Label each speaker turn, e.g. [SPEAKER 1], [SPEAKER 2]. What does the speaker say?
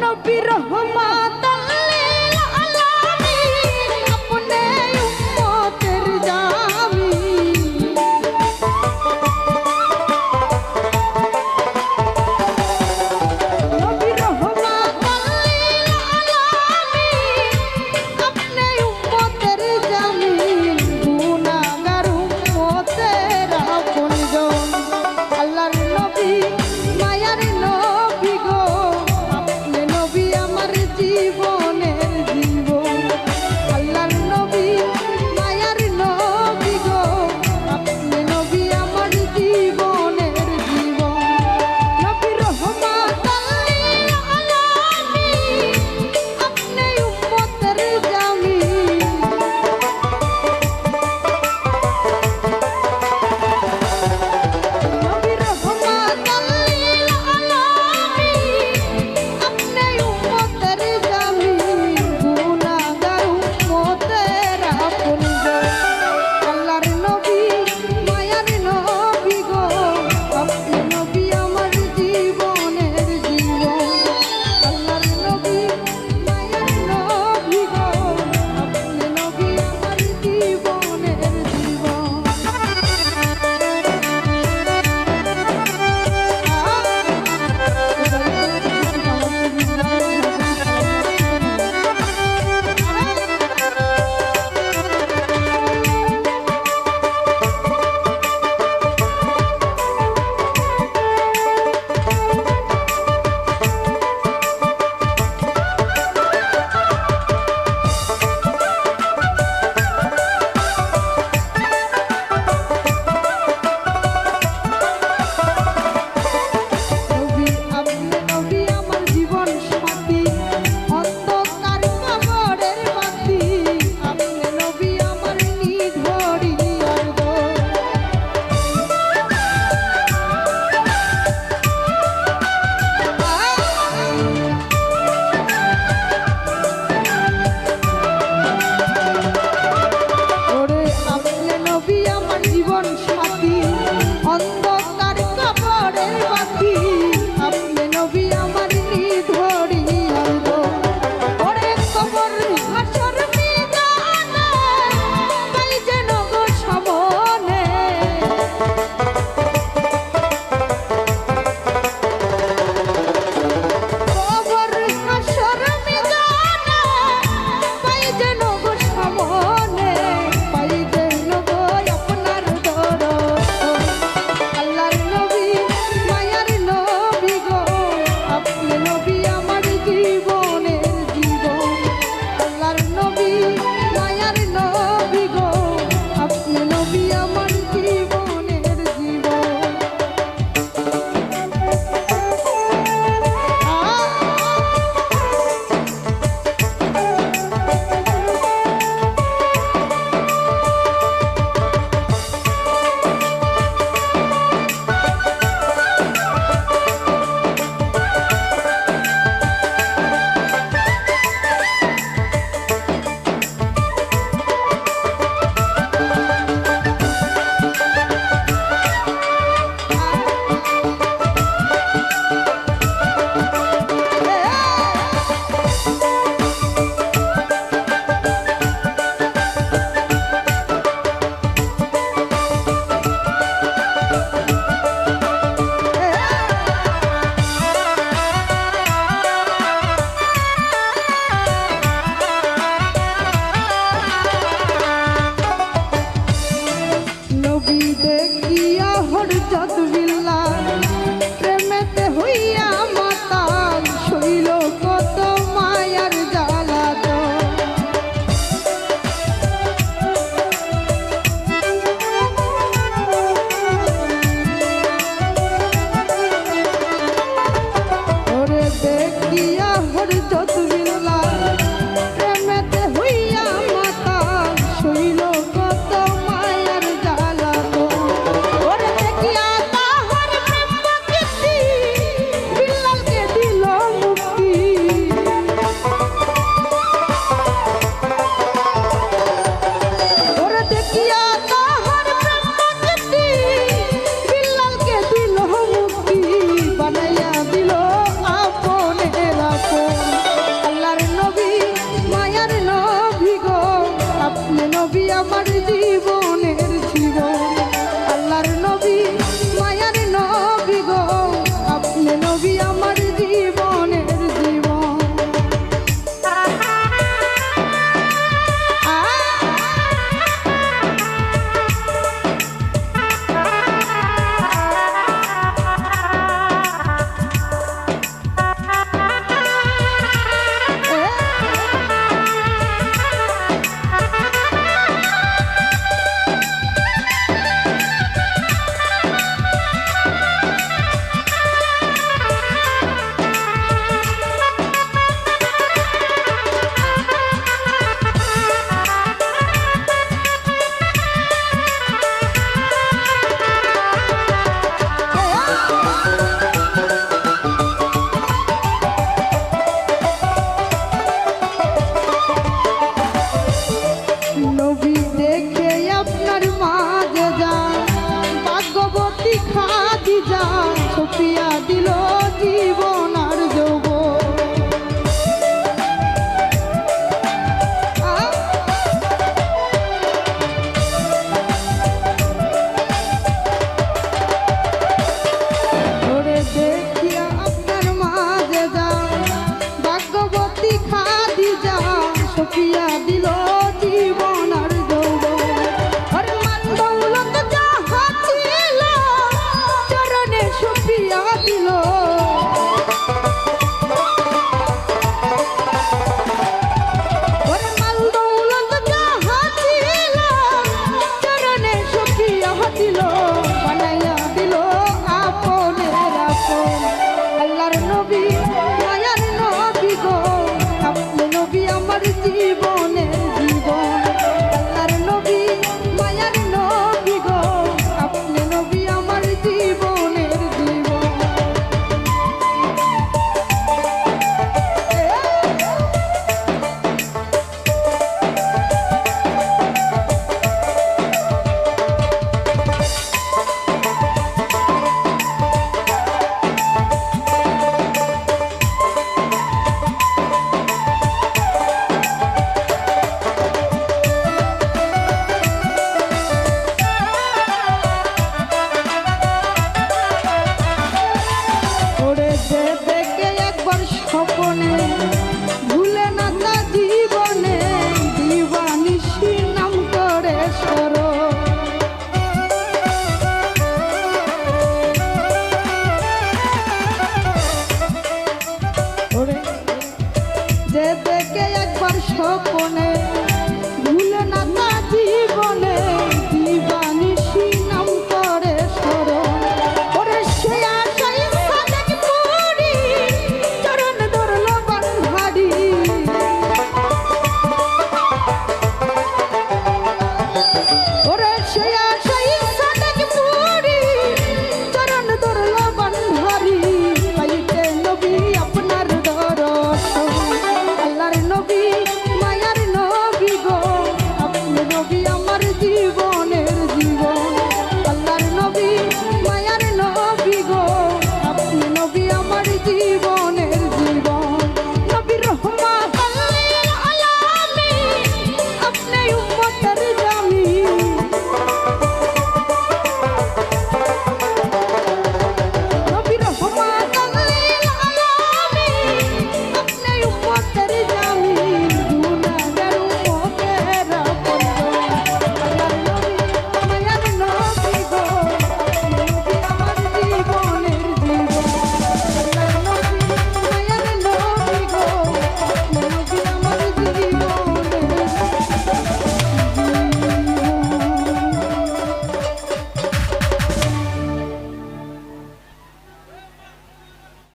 [SPEAKER 1] নবী রহমত one shot. দেখি দেখিয়া হরজত বিল্লা প্রেমেতে হইয়া মাতাল শৈল কত মায়ার জ্বালা ওরে দেখিয়া হরজত ছবি আমার জীবন মাপিয়া দিল। ওরে